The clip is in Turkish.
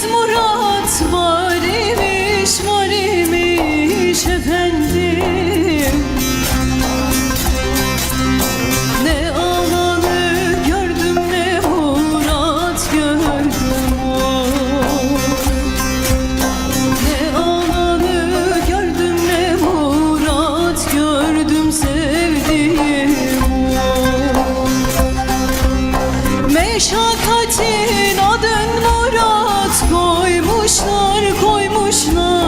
Murat var imiş var imiş efendim Meşakkatin